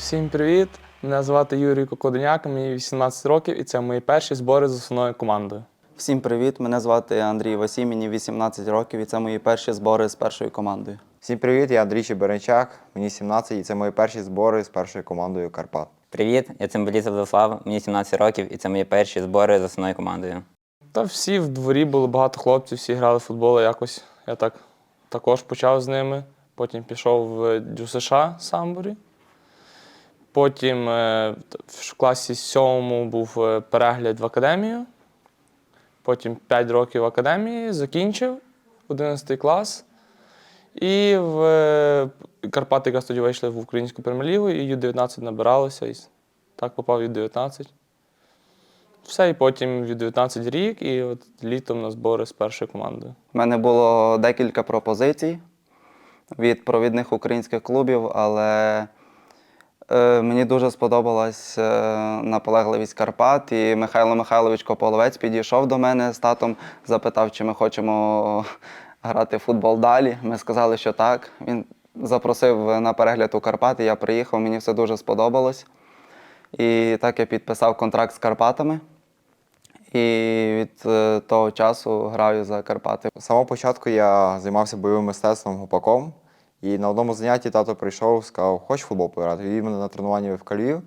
Всім привіт! Мене звати Юрій Кокоденяк, мені 18 років, і це мої перші збори з основною командою. Всім привіт! Мене звати Андрій Васій, мені 18 років і це мої перші збори з першою командою. Всім привіт, я Андрій Чеберенчак, мені 17 і це мої перші збори з першою командою Карпат. Привіт, я Цимбаліс Владислав, мені 17 років, і це мої перші збори з основною командою. Та всі в дворі було багато хлопців, всі грали в футбол. Якось я так також почав з ними. Потім пішов в ДЮСШ Самбурі. Потім е, в класі сьомому був е, перегляд в академію. Потім 5 років в академії, закінчив 11 клас. І в е, Карпати якраз тоді вийшли в українську прем'єр-лігу, і Ю-19 набиралося. І так попав в Ю-19. Все, і потім в 19 рік, і от літом на збори з першою командою. У мене було декілька пропозицій від провідних українських клубів, але мені дуже сподобалась е, наполегливість Карпат. І Михайло Михайлович Кополовець підійшов до мене з татом, запитав, чи ми хочемо грати в футбол далі. Ми сказали, що так. Він запросив на перегляд у Карпати, я приїхав, мені все дуже сподобалось. І так я підписав контракт з Карпатами. І від е, того часу граю за Карпати. З самого початку я займався бойовим мистецтвом гупаком. І на одному занятті тато прийшов, сказав, хочеш футбол пограти? Відвів мене на тренування в Львів.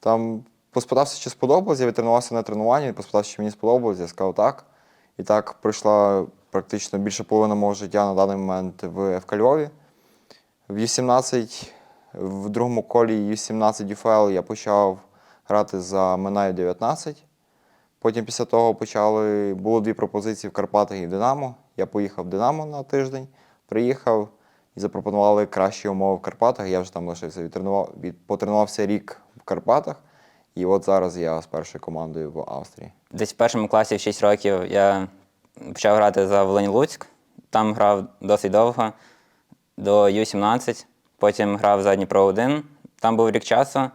Там поспитався, чи сподобалось, я відтренувався на тренуванні, він поспитався, чи мені сподобалось, я сказав так. І так пройшла практично більше половини мого життя на даний момент в ФК Львові. В Ю-17, в другому колі Ю-17 ЮФЛ я почав грати за Минаю 19. Потім після того почали, було дві пропозиції в Карпатах і в Динамо. Я поїхав в Динамо на тиждень, приїхав і запропонували кращі умови в Карпатах. Я вже там лишився, відтренував, від, потренувався рік в Карпатах. І от зараз я з першою командою в Австрії. Десь в першому класі в 6 років я почав грати за Волинь Луцьк. Там грав досить довго, до Ю-17. Потім грав за Дніпро 1. Там був рік часу.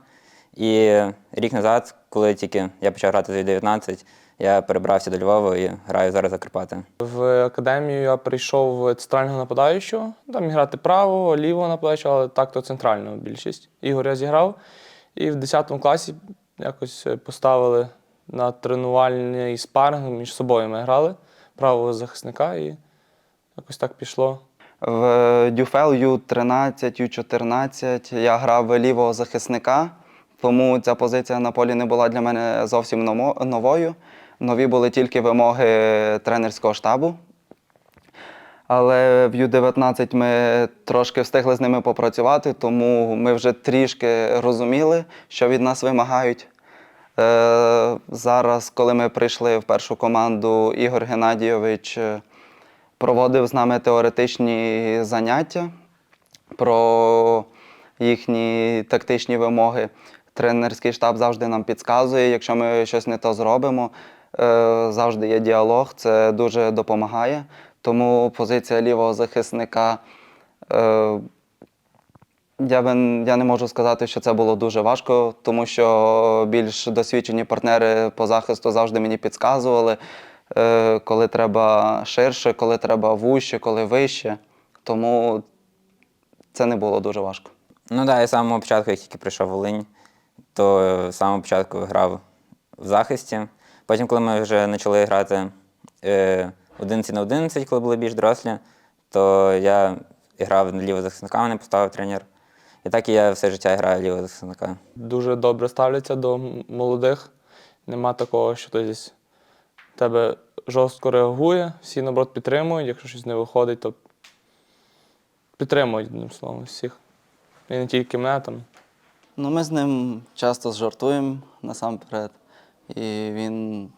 І рік назад, коли тільки я почав грати за Ю-19, я перебрався до Львова і граю зараз за Карпати. В академію я прийшов в центрального нападаючого, там грати право, ліво нападаючого, але так то центральну більшість. Ігор я зіграв. І в 10 класі якось поставили на тренувальний спаринг між собою ми грали правого захисника, і якось так пішло. В Дюфел Ю-13, Ю-14 я грав лівого захисника, тому ця позиція на полі не була для мене зовсім новою. Нові були тільки вимоги тренерського штабу. Але в Ю-19 ми трошки встигли з ними попрацювати, тому ми вже трішки розуміли, що від нас вимагають. Е, зараз, коли ми прийшли в першу команду, Ігор Геннадійович е, проводив з нами теоретичні заняття про їхні тактичні вимоги. Тренерський штаб завжди нам підказує, якщо ми щось не то зробимо. Е, Завжди є діалог, це дуже допомагає. Тому позиція лівого захисника. е, Я, би, я не можу сказати, що це було дуже важко, тому що більш досвідчені партнери по захисту завжди мені підказували, е, коли треба ширше, коли треба вужче, коли вище. Тому це не було дуже важко. Ну так, я самого початку, як тільки прийшов в Волинь, то з самого початку грав в захисті. Потім, коли ми вже почали грати е, 11 на 11, коли були більш дорослі, то я грав на лівого захисника, мене поставив тренер. І так і я все життя граю лівого захисника. Дуже добре ставляться до молодих. Нема такого, що хтось тебе жорстко реагує, всі наоборот підтримують. Якщо щось не виходить, то підтримують, одним словом, всіх. І не тільки мене там. Ну, ми з ним часто жартуємо насамперед. І він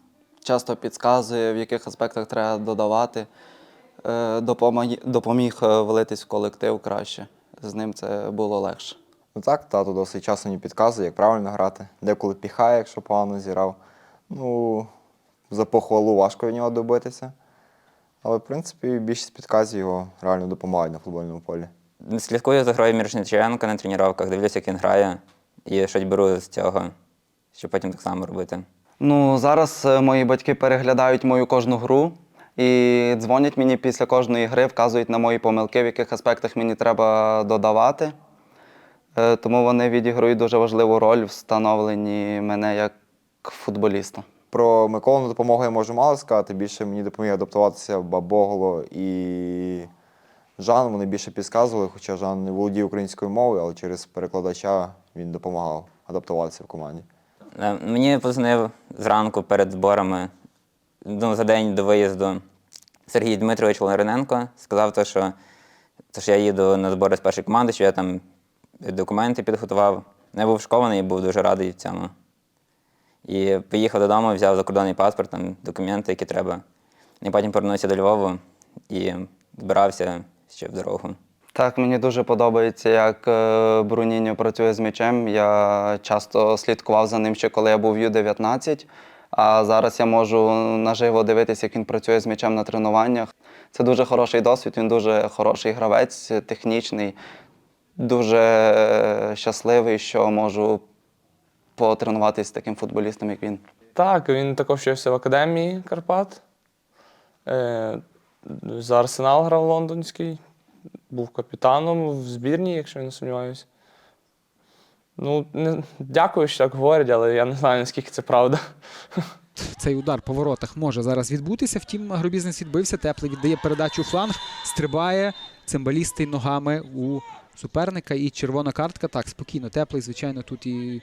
часто підказує, в яких аспектах треба додавати. Е, допоміг е, влитись в колектив краще. З ним це було легше. Ну так, тато досить часто мені підказує, як правильно грати, деколи піхає, якщо погано зіграв. Ну, за похвалу важко від нього добитися. Але, в принципі, більшість підказів його реально допомагають на футбольному полі. Слідкую за грою Мірошниченка на тренуваннях, дивлюся, як він грає, і щось беру з цього, щоб потім так само робити. Ну, зараз е, мої батьки переглядають мою кожну гру і дзвонять мені після кожної гри, вказують на мої помилки, в яких аспектах мені треба додавати. Е, Тому вони відіграють дуже важливу роль в становленні мене як футболіста. Про Миколину допомогу я можу мало сказати. Більше мені допоміг адаптуватися Бабогло і Жан. Вони більше підказували, хоча Жан не володів українською мовою, але через перекладача він допомагав адаптуватися в команді. Е, Мені позвонив зранку перед зборами, ну, за день до виїзду Сергій Дмитрович Волориненко. Сказав, то, що, то, що я їду на збори з першої команди, що я там документи підготував. Я був шкований і був дуже радий цьому. І поїхав додому, взяв закордонний паспорт, там, документи, які треба. І потім повернувся до Львову і збирався ще в дорогу. Так, мені дуже подобається, як е, Бруніньо працює з м'ячем. Я часто слідкував за ним ще коли я був в Ю-19, а зараз я можу наживо дивитися, як він працює з м'ячем на тренуваннях. Це дуже хороший досвід, він дуже хороший гравець, технічний, дуже е, щасливий, що можу потренуватися з таким футболістом, як він. Так, він також вчився в академії Карпат. Е, за Арсенал грав лондонський, був капітаном в збірні, якщо я не сумніваюся. Ну, не, дякую, що так говорять, але я не знаю, наскільки це правда. Цей удар по воротах може зараз відбутися. Втім, агробізнес відбився. Теплий віддає передачу у фланг, стрибає цимбалістий ногами у суперника. І червона картка. Так, спокійно, теплий. Звичайно, тут і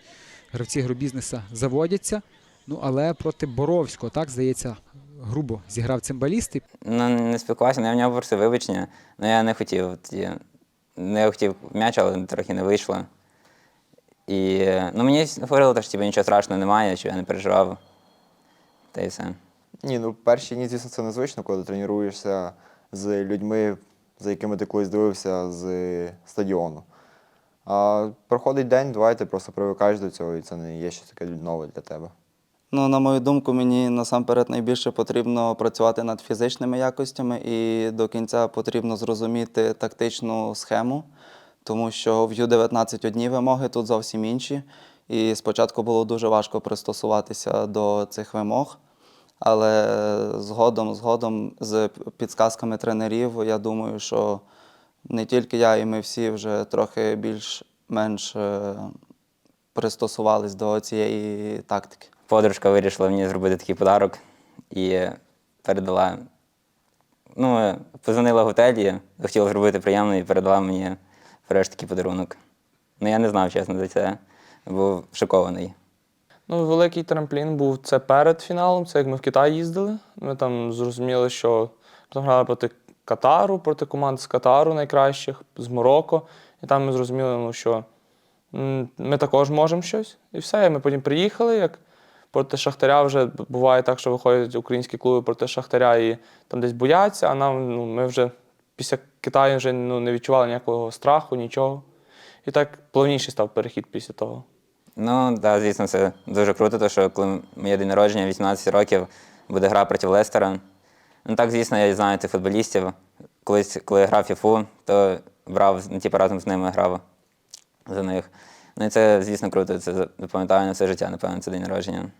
гравці агробізнеса заводяться. Ну, але проти Боровського, так, здається, грубо зіграв цимбаліст. Ну, не спілкувався, ну, я в нього просив вибачення, але я не хотів. тоді. Ну, я хотів м'яч, але трохи не вийшло. І ну, мені говорили, що типу, нічого страшного немає, що я не переживав. Та й все. Ні, ну перші дні, звісно, це незвично, коли ти тренуєшся з людьми, за якими ти колись дивився з стадіону. А проходить день, два, і ти просто привикаєш до цього, і це не є щось таке нове для тебе. Ну, на мою думку, мені насамперед найбільше потрібно працювати над фізичними якостями і до кінця потрібно зрозуміти тактичну схему, тому що в Ю-19 одні вимоги, тут зовсім інші. І спочатку було дуже важко пристосуватися до цих вимог. Але згодом, згодом, з підсказками тренерів, я думаю, що не тільки я, і ми всі вже трохи більш-менш е, пристосувались до цієї тактики. Подружка вирішила мені зробити такий подарок і передала. Ну, позвонила в готелі, хотіла зробити приємно і передала мені врешті такий подарунок. Ну, я не знав, чесно, за це. Був шокований. Ну, великий трамплін був це перед фіналом, це як ми в Китай їздили. Ми там зрозуміли, що там грали проти Катару, проти команд з Катару найкращих, з Марокко. І там ми зрозуміли, ну, що ми також можемо щось. І все. І ми потім приїхали, як проти Шахтаря вже буває так, що виходять українські клуби проти Шахтаря і там десь бояться, а нам ну, ми вже після Китаю вже ну, не відчували ніякого страху, нічого. І так плавніший став перехід після того. Ну, так, звісно, це дуже круто, тому що коли моє день народження, 18 років, буде гра проти Лестера. Ну так, звісно, я знаю тих футболістів. Колись, коли я грав фіфу, то брав, ну, типу, разом з ними грав за них. Ну і це, звісно, круто. Це запам'ятаю на все життя, напевно, це день народження.